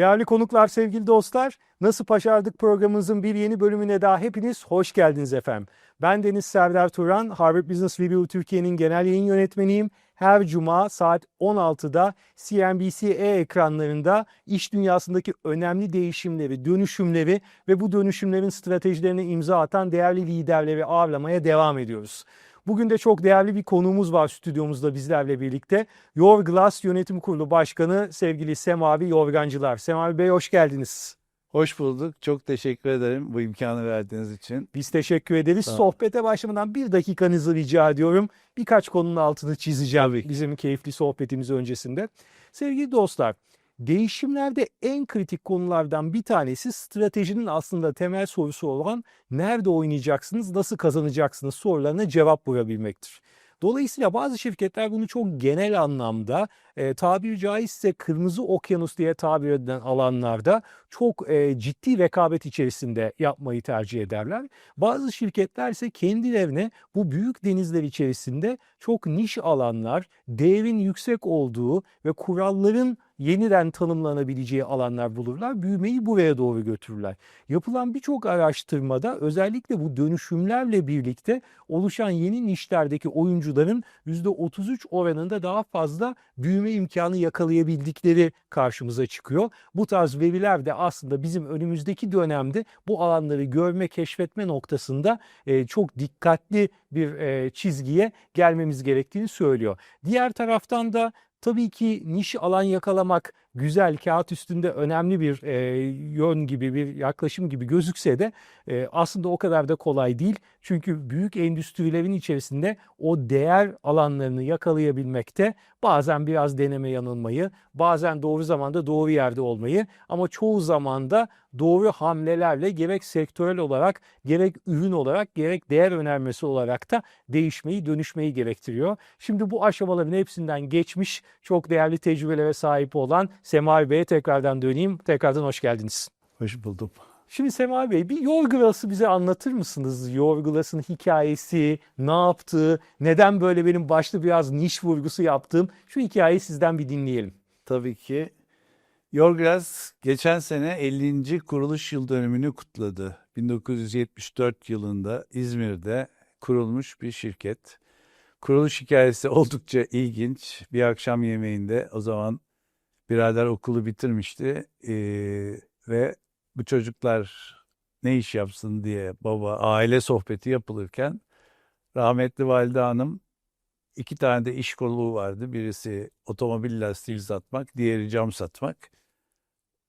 Değerli konuklar, sevgili dostlar, Nasıl Başardık programımızın bir yeni bölümüne daha hepiniz hoş geldiniz efendim. Ben Deniz Serdar Turan, Harvard Business Review Türkiye'nin genel yayın yönetmeniyim. Her cuma saat 16'da CNBC-E ekranlarında iş dünyasındaki önemli değişimleri, dönüşümleri ve bu dönüşümlerin stratejilerine imza atan değerli liderleri ağırlamaya devam ediyoruz. Bugün de çok değerli bir konuğumuz var stüdyomuzda bizlerle birlikte. Your Glass Yönetim Kurulu Başkanı sevgili Semavi Yorgancılar. Semavi Bey hoş geldiniz. Hoş bulduk. Çok teşekkür ederim bu imkanı verdiğiniz için. Biz teşekkür ederiz. Sohbete başlamadan bir dakikanızı rica ediyorum. Birkaç konunun altını çizeceğim Tabii bizim keyifli sohbetimiz öncesinde. Sevgili dostlar, değişimlerde en kritik konulardan bir tanesi stratejinin aslında temel sorusu olan nerede oynayacaksınız, nasıl kazanacaksınız sorularına cevap bulabilmektir. Dolayısıyla bazı şirketler bunu çok genel anlamda e, tabiri caizse kırmızı okyanus diye tabir edilen alanlarda çok e, ciddi rekabet içerisinde yapmayı tercih ederler. Bazı şirketler ise kendilerine bu büyük denizler içerisinde çok niş alanlar, değerin yüksek olduğu ve kuralların yeniden tanımlanabileceği alanlar bulurlar. Büyümeyi buraya doğru götürürler. Yapılan birçok araştırmada özellikle bu dönüşümlerle birlikte oluşan yeni nişlerdeki oyuncuların %33 oranında daha fazla büyüme imkanı yakalayabildikleri karşımıza çıkıyor. Bu tarz veriler de aslında bizim önümüzdeki dönemde bu alanları görme, keşfetme noktasında e, çok dikkatli bir e, çizgiye gelmemiz gerektiğini söylüyor. Diğer taraftan da tabii ki niş alan yakalamak güzel, kağıt üstünde önemli bir e, yön gibi, bir yaklaşım gibi gözükse de e, aslında o kadar da kolay değil. Çünkü büyük endüstrilerin içerisinde o değer alanlarını yakalayabilmekte bazen biraz deneme yanılmayı, bazen doğru zamanda doğru yerde olmayı ama çoğu zaman da doğru hamlelerle gerek sektörel olarak, gerek ürün olarak, gerek değer önermesi olarak da değişmeyi, dönüşmeyi gerektiriyor. Şimdi bu aşamaların hepsinden geçmiş, çok değerli tecrübelere sahip olan Semavi Bey'e tekrardan döneyim. Tekrardan hoş geldiniz. Hoş buldum. Şimdi Semavi Bey bir Yorgulas'ı bize anlatır mısınız? Yorgulas'ın hikayesi, ne yaptığı, neden böyle benim başta biraz niş vurgusu yaptığım şu hikayeyi sizden bir dinleyelim. Tabii ki Yorgras geçen sene 50. kuruluş yıl dönümünü kutladı. 1974 yılında İzmir'de kurulmuş bir şirket. Kuruluş hikayesi oldukça ilginç. Bir akşam yemeğinde o zaman birader okulu bitirmişti Ee, ve bu çocuklar ne iş yapsın diye baba aile sohbeti yapılırken rahmetli valide hanım iki tane de iş kolu vardı. Birisi otomobil lastiği satmak, diğeri cam satmak.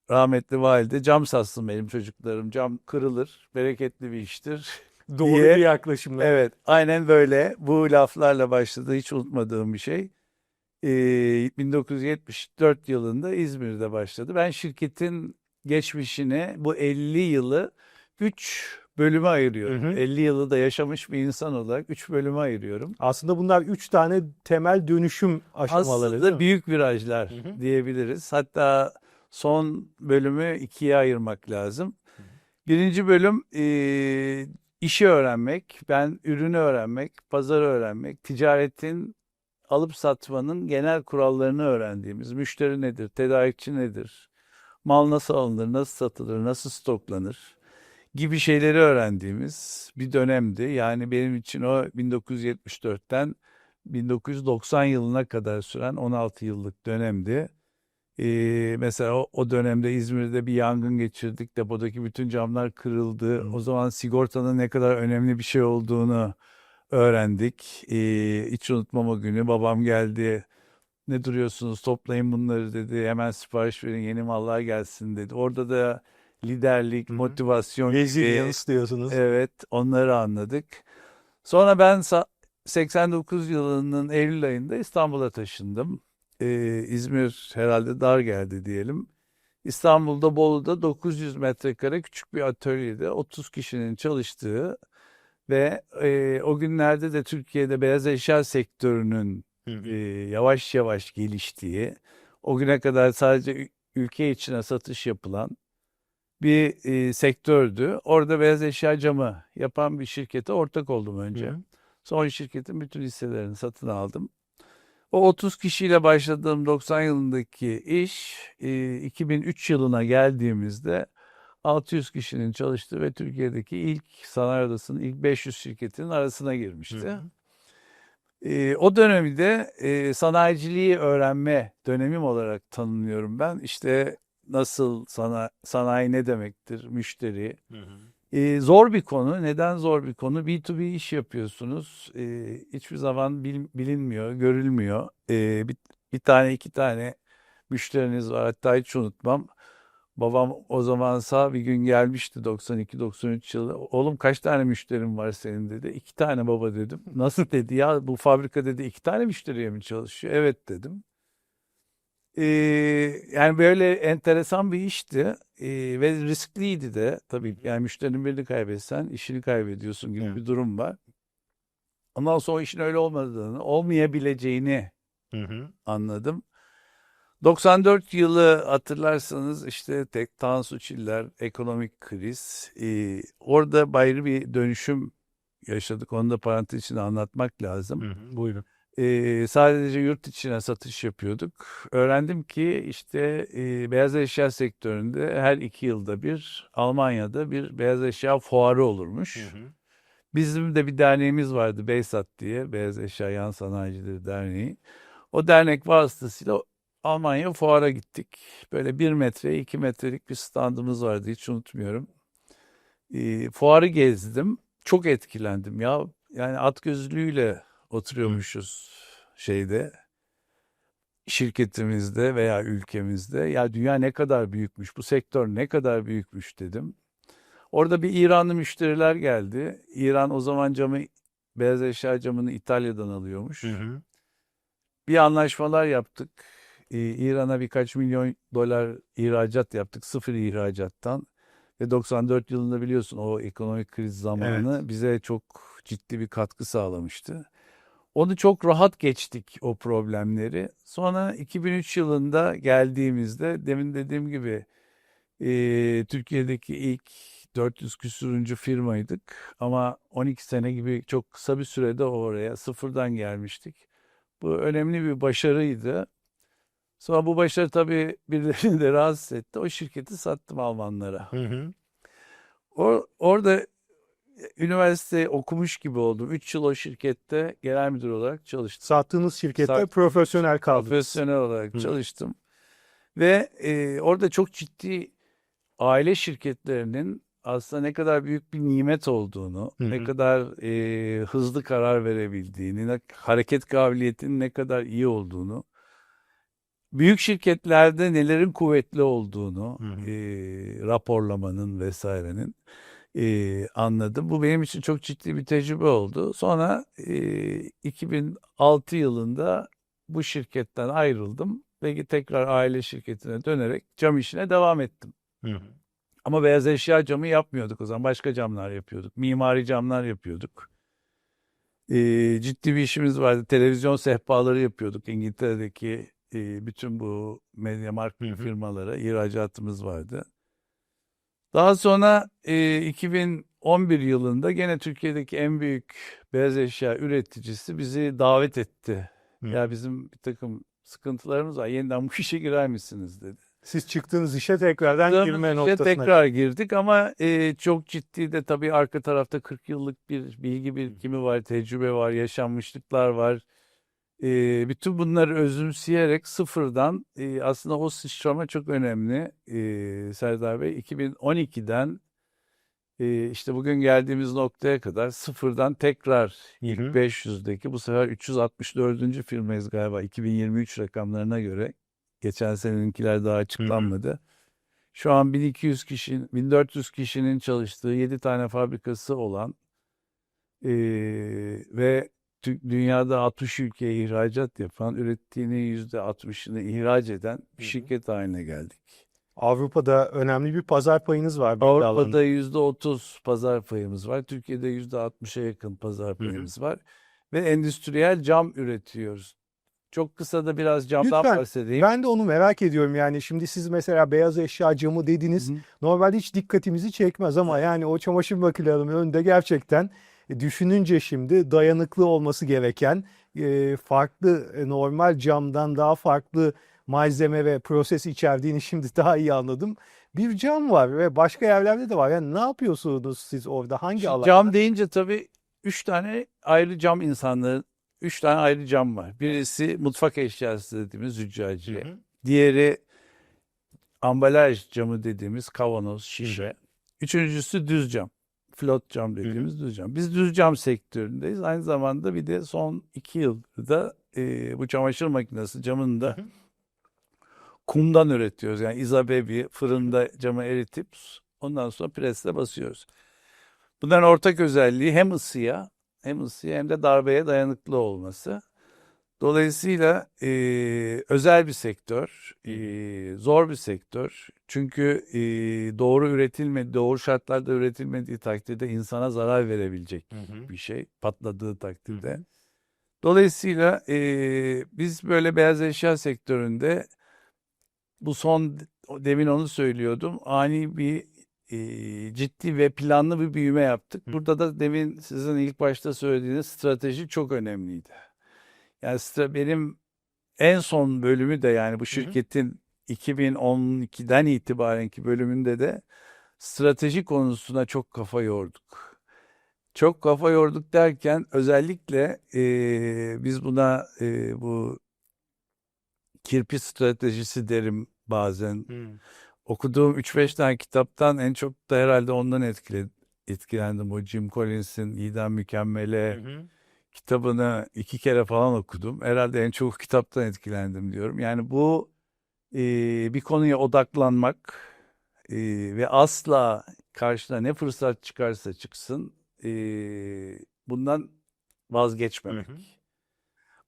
Rahmetli valide cam satsın benim çocuklarım. Cam kırılır, bereketli bir iştir. Doğru Diye- bir yaklaşımla. Evet, aynen böyle. Bu laflarla başladı. Hiç unutmadığım bir şey. Ee, 1974 yılında İzmir'de başladı. Ben şirketin geçmişini, bu 50 yılı 3 bölüme ayırıyorum. Hı hı. 50 yılı da yaşamış bir insan olarak 3 bölüme ayırıyorum. Aslında bunlar üç tane temel dönüşüm aşamaları değil Aslında mi? büyük virajlar Hı hı. diyebiliriz. Hatta son bölümü ikiye ayırmak lazım. Birinci bölüm e, işi öğrenmek, ben ürünü öğrenmek, pazarı öğrenmek, ticaretin alıp satmanın genel kurallarını öğrendiğimiz, müşteri nedir, tedarikçi nedir, mal nasıl alınır, nasıl satılır, nasıl stoklanır gibi şeyleri öğrendiğimiz bir dönemdi. Yani benim için o 1974'ten 1990 yılına kadar süren 16 yıllık dönemdi. Ee, mesela o, o dönemde İzmir'de bir yangın geçirdik. Depodaki bütün camlar kırıldı. O zaman sigortanın ne kadar önemli bir şey olduğunu öğrendik. Ee, hiç unutmam o günü. Babam geldi. Ne duruyorsunuz? Toplayın bunları dedi. Hemen sipariş verin. Yeni mallar gelsin dedi. Orada da liderlik, Hı hı. motivasyon Resilience diyorsunuz. Evet, onları anladık. Sonra ben sa- 89 yılının Eylül ayında İstanbul'a taşındım. Ee, İzmir herhalde dar geldi diyelim. İstanbul'da Bolu'da 900 metrekare küçük bir atölyede 30 kişinin çalıştığı ve e, o günlerde de Türkiye'de beyaz eşya sektörünün Hı e, yavaş yavaş geliştiği, o güne kadar sadece ü- ülke içine satış yapılan bir e, sektördü. Orada beyaz eşya camı yapan bir şirkete ortak oldum önce. Hı. Sonra şirketin bütün hisselerini satın aldım. O 30 kişiyle başladığım 90 yılındaki iş e, 2003 yılına geldiğimizde 600 kişinin çalıştığı ve Türkiye'deki ilk sanayi odasının ilk 500 şirketinin arasına girmişti. Hı. E, o dönemi de e, sanayiciliği öğrenme dönemim olarak tanımlıyorum ben. İşte nasıl sana, sanayi ne demektir, müşteri. E, zor bir konu. Neden zor bir konu? B2B iş yapıyorsunuz. E, hiçbir zaman bil- bilinmiyor, görülmüyor. E, bir, bir tane iki tane müşteriniz var. Hatta hiç unutmam. Babam o zaman sağ bir gün gelmişti 92-93 yılı. Oğlum kaç tane müşterin var senin dedi. İki tane baba dedim. Nasıl dedi ya bu fabrika dedi iki tane müşteriye mi çalışıyor? Evet dedim. Ee, yani böyle enteresan bir işti Ee, ve riskliydi de tabii yani müşterinin birini kaybetsen işini kaybediyorsun gibi Evet. bir durum var. Ondan sonra işin öyle olmadığını, olmayabileceğini Hı hı. anladım. 94 yılı hatırlarsanız işte tek Tansu Çiller, ekonomik kriz. Ee, orada ayrı bir dönüşüm yaşadık. Onu da parantez içinde anlatmak lazım. Hı hı. Buyurun. Ee, sadece yurt içine satış yapıyorduk. Öğrendim ki işte e, beyaz eşya sektöründe her iki yılda bir Almanya'da bir beyaz eşya fuarı olurmuş. Hı hı. Bizim de bir derneğimiz vardı Beysat diye Beyaz Eşya Yan Sanayicileri Derneği. O dernek vasıtasıyla Almanya fuara gittik. Böyle bir metre, iki metrelik bir standımız vardı hiç unutmuyorum. Ee, fuarı gezdim. Çok etkilendim ya. Yani at gözlüğüyle oturuyormuşuz şeyde şirketimizde veya ülkemizde. Ya dünya ne kadar büyükmüş, bu sektör ne kadar büyükmüş dedim. Orada bir İranlı müşteriler geldi. İran o zaman camı, beyaz eşya camını İtalya'dan alıyormuş. Hı hı. Bir anlaşmalar yaptık. Ee, İran'a birkaç milyon dolar ihracat yaptık. Sıfır ihracattan. Ve 94 yılında biliyorsun o ekonomik kriz zamanı bize çok ciddi bir katkı sağlamıştı. Onu çok rahat geçtik o problemleri. Sonra 2003 yılında geldiğimizde demin dediğim gibi e, Türkiye'deki ilk 400 küsürüncü firmaydık. Ama 12 sene gibi çok kısa bir sürede oraya sıfırdan gelmiştik. Bu önemli bir başarıydı. Sonra bu başarı tabii birilerini de rahatsız etti. O şirketi sattım Almanlara. Hı hı. O, orada üniversite okumuş gibi oldum. 3 yıl o şirkette genel müdür olarak çalıştım. Sattığınız şirkette Sat- profesyonel kaldınız. Profesyonel olarak Hı. çalıştım. Ve e, orada çok ciddi aile şirketlerinin aslında ne kadar büyük bir nimet olduğunu, Hı ne kadar e, hızlı karar verebildiğini, ne- hareket kabiliyetinin ne kadar iyi olduğunu, büyük şirketlerde nelerin kuvvetli olduğunu, Hı hı. e, raporlamanın vesairenin e, anladım. Bu benim için çok ciddi bir tecrübe oldu. Sonra e, 2006 yılında bu şirketten ayrıldım ve tekrar aile şirketine dönerek cam işine devam ettim. Hı hı. Ama beyaz eşya camı yapmıyorduk o zaman. Başka camlar yapıyorduk. Mimari camlar yapıyorduk. Ee, ciddi bir işimiz vardı. Televizyon sehpaları yapıyorduk. İngiltere'deki e, bütün bu MediaMarkt Hı hı. firmalara ihracatımız vardı. Daha sonra e, 2011 yılında gene Türkiye'deki en büyük beyaz eşya üreticisi bizi davet etti. Hı. Ya bizim bir takım sıkıntılarımız var. Yeniden bu işe girer misiniz dedi. Siz çıktığınız işe tekrardan Çıktığımız girme işe noktasına. tekrar girdik ama e, çok ciddi de tabii arka tarafta 40 yıllık bir bilgi birikimi var, tecrübe var, yaşanmışlıklar var. E, bütün bunları özümseyerek sıfırdan e, aslında o sıçrama çok önemli e, Serdar Bey. 2012'den e, işte bugün geldiğimiz noktaya kadar sıfırdan tekrar ilk hı. 500'deki bu sefer 364. firmayız galiba 2023 rakamlarına göre. Geçen seneninkiler daha açıklanmadı. Şu an 1200 kişinin, 1400 kişinin çalıştığı 7 tane fabrikası olan eee, ve dünyada 60 ülkeye ihracat yapan, ürettiğinin %60'ını ihraç eden bir şirket haline geldik. Avrupa'da önemli bir pazar payınız var. Avrupa'da %30 pazar payımız var. Türkiye'de %60'a yakın pazar payımız var. Ve endüstriyel cam üretiyoruz. Çok kısa da biraz camdan Lütfen, bahsedeyim. Ben de onu merak ediyorum yani şimdi siz mesela beyaz eşya camı dediniz. Hı hı. Normalde hiç dikkatimizi çekmez ama yani o çamaşır makinelerinin önünde gerçekten düşününce şimdi dayanıklı olması gereken e, farklı e, normal camdan daha farklı malzeme ve proses içerdiğini şimdi daha iyi anladım. Bir cam var ve başka yerlerde de var. Yani ne yapıyorsunuz siz orada? Hangi Şimdi alanda? Cam deyince tabii üç tane ayrı cam insanları, üç tane ayrı cam var. Birisi mutfak eşyası dediğimiz züccaciye. Hı hı. Diğeri ambalaj camı dediğimiz kavanoz, şişe. Üçüncüsü düz cam. Flot cam dediğimiz düz cam. Biz düz cam sektöründeyiz. Aynı zamanda bir de son iki yılda e, bu çamaşır makinesi camını da hı. kumdan üretiyoruz. Yani izabebi fırında camı eritip ondan sonra presle basıyoruz. Bunların ortak özelliği hem ısıya hem ısıya hem de darbeye dayanıklı olması. Dolayısıyla e, özel bir sektör, e, zor bir sektör. Çünkü e, doğru üretilmedi, doğru şartlarda üretilmediği takdirde insana zarar verebilecek Hı hı. bir şey patladığı takdirde. Dolayısıyla e, biz böyle beyaz eşya sektöründe bu son demin onu söylüyordum ani bir e, ciddi ve planlı bir büyüme yaptık. Hı. Burada da demin sizin ilk başta söylediğiniz strateji çok önemliydi. Yani benim en son bölümü de yani bu şirketin 2012'den itibarenki bölümünde de strateji konusuna çok kafa yorduk. Çok kafa yorduk derken özellikle e, biz buna e, bu kirpi stratejisi derim bazen. Hı. Okuduğum 3-5 tane kitaptan en çok da herhalde ondan etkile, etkilendim. O Jim Collins'in İdam Mükemmele Hı hı. Kitabını iki kere falan okudum. Herhalde en çok kitaptan etkilendim diyorum. Yani bu e, bir konuya odaklanmak e, ve asla karşına ne fırsat çıkarsa çıksın e, bundan vazgeçmemek. Hı hı.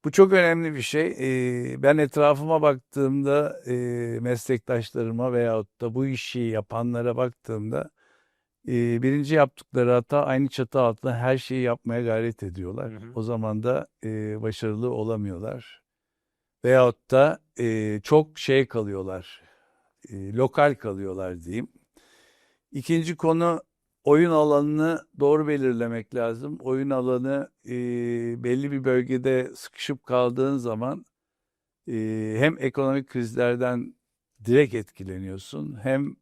Bu çok önemli bir şey. Ee, ben etrafıma baktığımda e, meslektaşlarıma veyahut da bu işi yapanlara baktığımda e, birinci yaptıkları hata aynı çatı altında her şeyi yapmaya gayret ediyorlar. Hı hı. O zaman da e, başarılı olamıyorlar. Veyahut da e, çok şey kalıyorlar, e, lokal kalıyorlar diyeyim. İkinci konu oyun alanını doğru belirlemek lazım. Oyun alanı e, belli bir bölgede sıkışıp kaldığın zaman e, hem ekonomik krizlerden direkt etkileniyorsun hem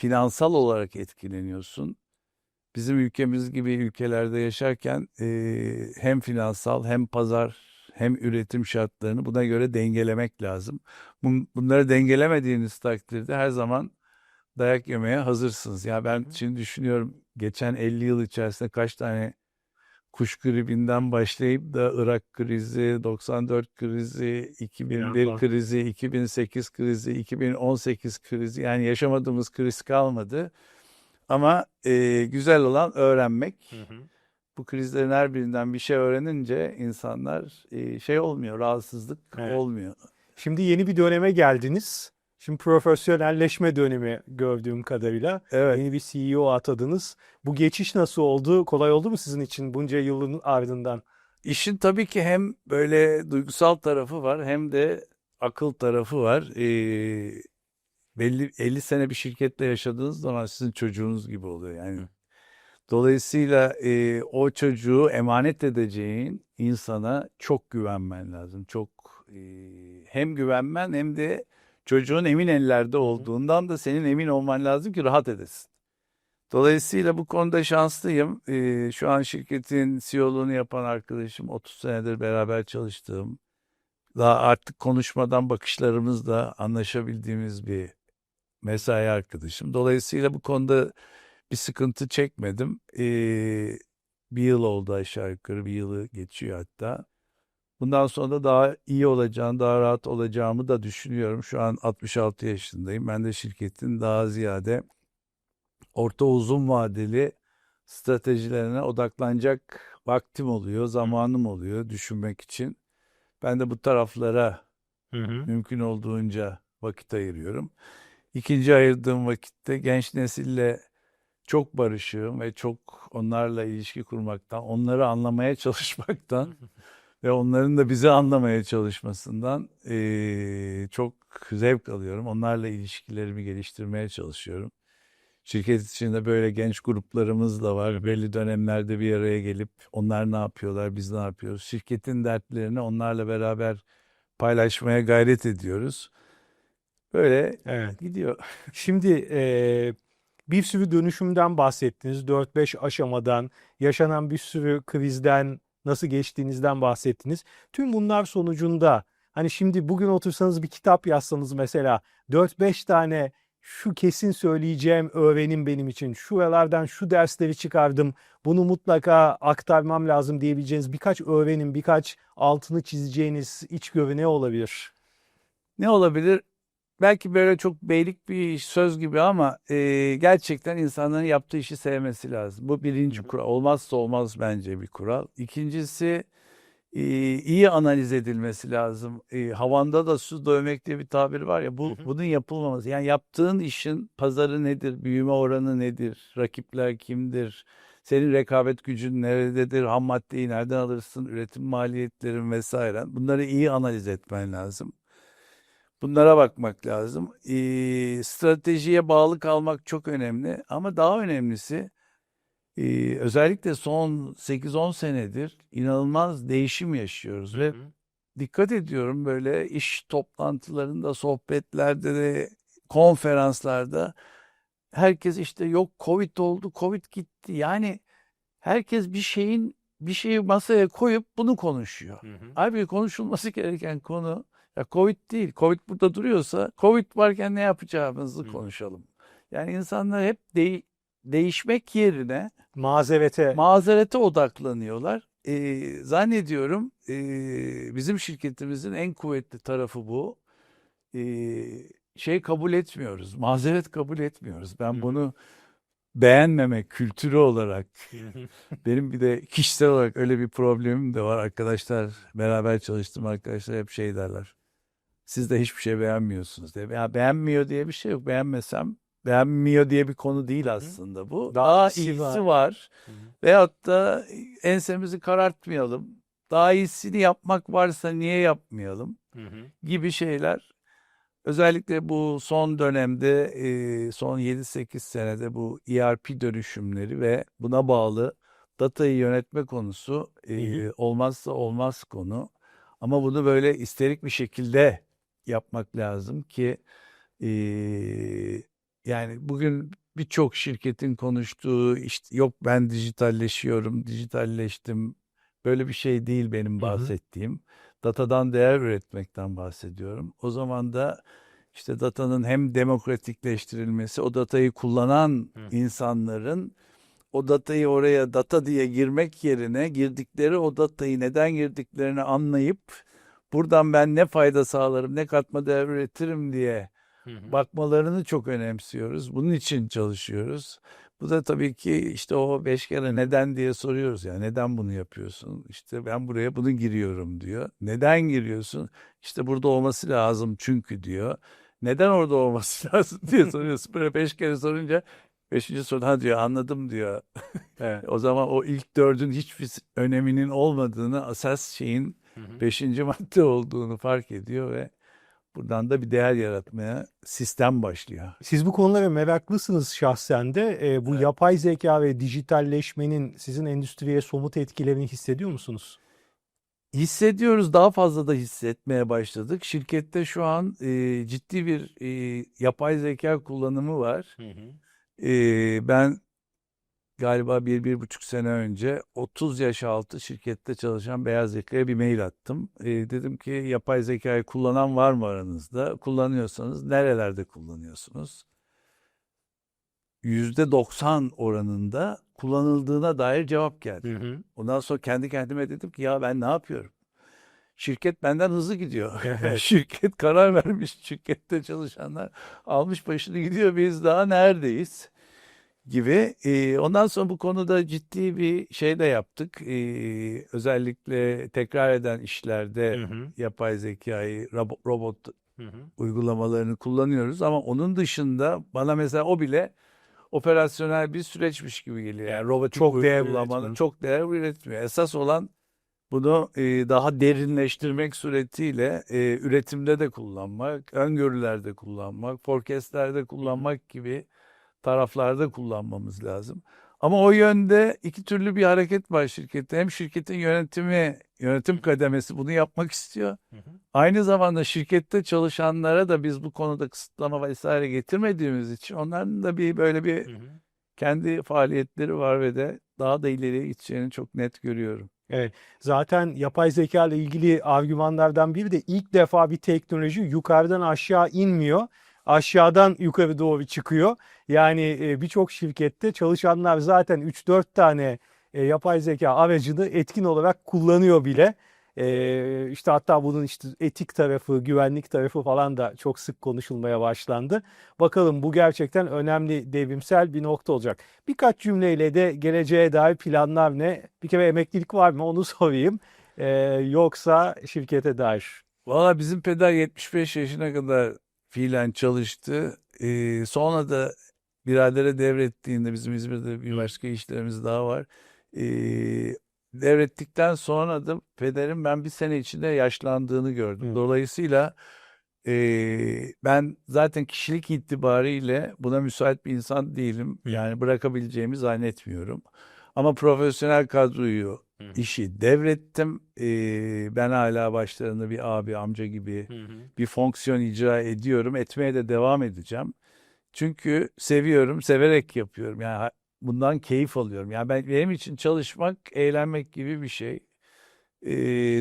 finansal olarak etkileniyorsun. Bizim ülkemiz gibi ülkelerde yaşarken e, hem finansal hem pazar hem üretim şartlarını buna göre dengelemek lazım. Bun- Bunları dengelemediğiniz takdirde her zaman dayak yemeye hazırsınız. Ya ben şimdi düşünüyorum geçen 50 yıl içerisinde kaç tane kuş gribinden başlayıp da Irak krizi, 94 krizi, 2001 Yandan. krizi, 2008 krizi, 2018 krizi yani yaşamadığımız kriz kalmadı. Ama e, güzel olan öğrenmek. Hı hı. Bu krizlerin her birinden bir şey öğrenince insanlar e, şey olmuyor, rahatsızlık Evet. olmuyor. Şimdi yeni bir döneme geldiniz. Şimdi profesyonelleşme dönemi gördüğüm kadarıyla. Evet. Yeni bir CEO atadınız. Bu geçiş nasıl oldu? Kolay oldu mu sizin için bunca yılın ardından? İşin tabii ki hem böyle duygusal tarafı var hem de akıl tarafı var. Ee, belli 50 sene bir şirkette yaşadığınız zaman sizin çocuğunuz gibi oluyor yani. Dolayısıyla e, o çocuğu emanet edeceğin insana çok güvenmen lazım. Çok e, hem güvenmen hem de çocuğun emin ellerde olduğundan da senin emin olman lazım ki rahat edesin. Dolayısıyla bu konuda şanslıyım. Ee, şu an şirketin CEO'luğunu yapan arkadaşım 30 senedir beraber çalıştığım, daha artık konuşmadan bakışlarımızla anlaşabildiğimiz bir mesai arkadaşım. Dolayısıyla bu konuda bir sıkıntı çekmedim. Ee, bir yıl oldu aşağı yukarı, bir yılı geçiyor hatta. Bundan sonra da daha iyi olacağını, daha rahat olacağımı da düşünüyorum. Şu an 66 yaşındayım. Ben de şirketin daha ziyade orta uzun vadeli stratejilerine odaklanacak vaktim oluyor, zamanım oluyor düşünmek için. Ben de bu taraflara Hı hı. mümkün olduğunca vakit ayırıyorum. İkinci ayırdığım vakitte genç nesille çok barışığım ve çok onlarla ilişki kurmaktan, onları anlamaya çalışmaktan ve onların da bizi anlamaya çalışmasından eee, çok zevk alıyorum. Onlarla ilişkilerimi geliştirmeye çalışıyorum. Şirket içinde böyle genç gruplarımız da var. Belli dönemlerde bir araya gelip onlar ne yapıyorlar, biz ne yapıyoruz? Şirketin dertlerini onlarla beraber paylaşmaya gayret ediyoruz. Böyle Evet. gidiyor. Şimdi eee, bir sürü dönüşümden bahsettiniz. 4-5 aşamadan, yaşanan bir sürü krizden, nasıl geçtiğinizden bahsettiniz. Tüm bunlar sonucunda hani şimdi bugün otursanız bir kitap yazsanız mesela 4-5 tane şu kesin söyleyeceğim öğrenim benim için. Şuralardan şu dersleri çıkardım. Bunu mutlaka aktarmam lazım diyebileceğiniz birkaç öğrenim, birkaç altını çizeceğiniz içgörü ne olabilir? Ne olabilir? Belki böyle çok beylik bir söz gibi ama e, gerçekten insanların yaptığı işi sevmesi lazım. Bu birinci kural. Olmazsa olmaz bence bir kural. İkincisi e, iyi analiz edilmesi lazım. E, havanda da su dövmek diye bir tabir var ya bu Hı hı. bunun yapılmaması. Yani yaptığın işin pazarı nedir, büyüme oranı nedir, rakipler kimdir, senin rekabet gücün nerededir, ham maddeyi nereden alırsın, üretim maliyetlerin vesaire. Bunları iyi analiz etmen lazım. Bunlara bakmak lazım. Ee, stratejiye bağlı kalmak çok önemli ama daha önemlisi e, özellikle son 8-10 senedir inanılmaz değişim yaşıyoruz ve dikkat ediyorum böyle iş toplantılarında, sohbetlerde de, konferanslarda herkes işte yok Covid oldu, Covid gitti. Yani herkes bir şeyin bir şeyi masaya koyup bunu konuşuyor. Halbuki konuşulması gereken konu ya Covid değil. Covid burada duruyorsa Covid varken ne yapacağımızı Hı. konuşalım. Yani insanlar hep deği- değişmek yerine Mazerete. mazerete odaklanıyorlar. Ee, zannediyorum ee, bizim şirketimizin en kuvvetli tarafı bu. Ee, şey kabul etmiyoruz. Mazeret kabul etmiyoruz. Ben Hı. bunu beğenmeme kültürü olarak benim bir de kişisel olarak öyle bir problemim de var. Arkadaşlar beraber çalıştığım arkadaşlar hep şey derler. Siz de hiçbir şey beğenmiyorsunuz diye. Ya beğenmiyor diye bir şey yok. Beğenmesem beğenmiyor diye bir konu değil aslında bu. Daha Daha iyisi var. var. Veyahut da ensemizi karartmayalım. Daha iyisini yapmak varsa niye yapmayalım gibi şeyler. Özellikle bu son dönemde e, son 7-8 senede bu ERP dönüşümleri ve buna bağlı datayı yönetme konusu e, Hı hı. olmazsa olmaz konu. Ama bunu böyle isterik bir şekilde yapmak lazım ki e, yani bugün birçok şirketin konuştuğu işte yok ben dijitalleşiyorum, dijitalleştim. Böyle bir şey değil benim Hı hı. bahsettiğim. Datadan değer üretmekten bahsediyorum. O zaman da işte datanın hem demokratikleştirilmesi, o datayı kullanan Hı. insanların o datayı oraya data diye girmek yerine girdikleri o datayı neden girdiklerini anlayıp buradan ben ne fayda sağlarım, ne katma değer üretirim diye bakmalarını çok önemsiyoruz. Bunun için çalışıyoruz. Bu da tabii ki işte o beş kere neden diye soruyoruz ya. Neden bunu yapıyorsun? İşte ben buraya bunu giriyorum diyor. Neden giriyorsun? İşte burada olması lazım çünkü diyor. Neden orada olması lazım diye soruyorsun. Böyle beş kere sorunca beşinci soru ha diyor anladım diyor. Evet. O zaman o ilk dördün hiçbir öneminin olmadığını, asas şeyin beşinci madde olduğunu fark ediyor ve buradan da bir değer yaratmaya sistem başlıyor. Siz bu konulara meraklısınız şahsen de. Ee, bu Evet. yapay zeka ve dijitalleşmenin sizin endüstriye somut etkilerini hissediyor musunuz? Hissediyoruz, daha fazla da hissetmeye başladık. Şirkette şu an e, ciddi bir e, yapay zeka kullanımı var. E, ben galiba bir, bir buçuk sene önce 30 yaş altı şirkette çalışan beyaz yakaya bir mail attım. E, dedim ki yapay zekayı kullanan var mı aranızda? Kullanıyorsanız nerelerde kullanıyorsunuz? %90 oranında kullanıldığına dair cevap geldi. Ondan sonra kendi kendime dedim ki ya ben ne yapıyorum? Şirket benden hızlı gidiyor. Evet. Şirket karar vermiş, şirkette çalışanlar almış başını gidiyor. Biz daha neredeyiz? Gibi. Ee, ondan sonra bu konuda ciddi bir şey de yaptık. Ee, özellikle tekrar eden işlerde yapay zekayı, robo- robot uygulamalarını kullanıyoruz. Ama onun dışında bana mesela o bile operasyonel bir süreçmiş gibi geliyor. Yani robotik Çok değer üretmiyor. çok değer üretmiyor. Esas olan bunu e, daha derinleştirmek suretiyle e, üretimde de kullanmak, öngörülerde kullanmak, forecastlerde kullanmak gibi taraflarda kullanmamız lazım. Ama o yönde iki türlü bir hareket var şirkette. Hem şirketin yönetimi, yönetim kademesi bunu yapmak istiyor. Aynı zamanda şirkette çalışanlara da biz bu konuda kısıtlama vesaire getirmediğimiz için onların da bir böyle bir kendi faaliyetleri var ve de daha da ileriye gideceğini çok net görüyorum. Zaten yapay zeka ile ilgili argümanlardan biri de ilk defa bir teknoloji yukarıdan aşağı inmiyor. Aşağıdan yukarı doğru çıkıyor. Yani e, birçok şirkette çalışanlar zaten 3-4 tane e, yapay zeka aracını etkin olarak kullanıyor bile. E, işte hatta bunun işte etik tarafı, güvenlik tarafı falan da çok sık konuşulmaya başlandı. Bakalım bu gerçekten önemli devrimsel bir nokta olacak. Birkaç cümleyle de geleceğe dair planlar ne? Bir kere emeklilik var mı onu sorayım. E, yoksa şirkete dair. Valla bizim peder 75 yaşına kadar fiilen çalıştı. Ee, sonra da biradere devrettiğinde bizim İzmir'de bir başka işlerimiz daha var. Ee, devrettikten sonra da pederin ben bir sene içinde yaşlandığını gördüm. Hı. Dolayısıyla ee, ben zaten kişilik itibariyle buna müsait bir insan değilim. Yani bırakabileceğimi zannetmiyorum. Ama profesyonel kadroyu, işi devrettim. Ee, ben hala başlarında bir abi, amca gibi bir fonksiyon icra ediyorum. Etmeye de devam edeceğim. Çünkü seviyorum, severek yapıyorum. Yani bundan keyif alıyorum. Yani ben benim için çalışmak, eğlenmek gibi bir şey. Ee,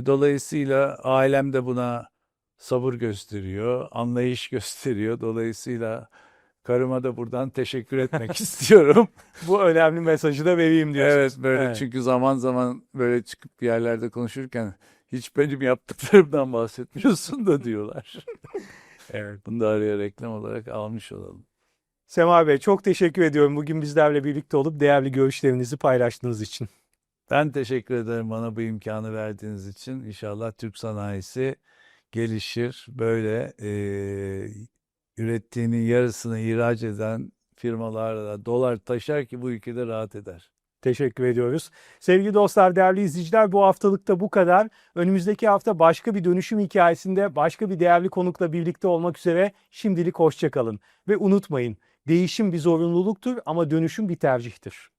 dolayısıyla ailem de buna sabır gösteriyor, anlayış gösteriyor. Dolayısıyla karıma da buradan teşekkür etmek istiyorum. Bu önemli mesajı da vereyim diyorsunuz. Evet böyle Evet. çünkü zaman zaman böyle çıkıp bir yerlerde konuşurken hiç benim yaptıklarımdan bahsetmiyorsun da diyorlar. Evet. Bunu da araya reklam olarak almış olalım. Sema Bey çok teşekkür ediyorum bugün bizlerle birlikte olup değerli görüşlerinizi paylaştığınız için. Ben teşekkür ederim bana bu imkanı verdiğiniz için. İnşallah Türk sanayisi gelişir. Böyle eee, ürettiğinin yarısını ihraç eden firmalarla dolar taşar ki bu ülkede rahat eder. Teşekkür ediyoruz. Sevgili dostlar, değerli izleyiciler bu haftalıkta bu kadar. Önümüzdeki hafta başka bir dönüşüm hikayesinde başka bir değerli konukla birlikte olmak üzere şimdilik hoşçakalın. Ve unutmayın değişim bir zorunluluktur ama dönüşüm bir tercihtir.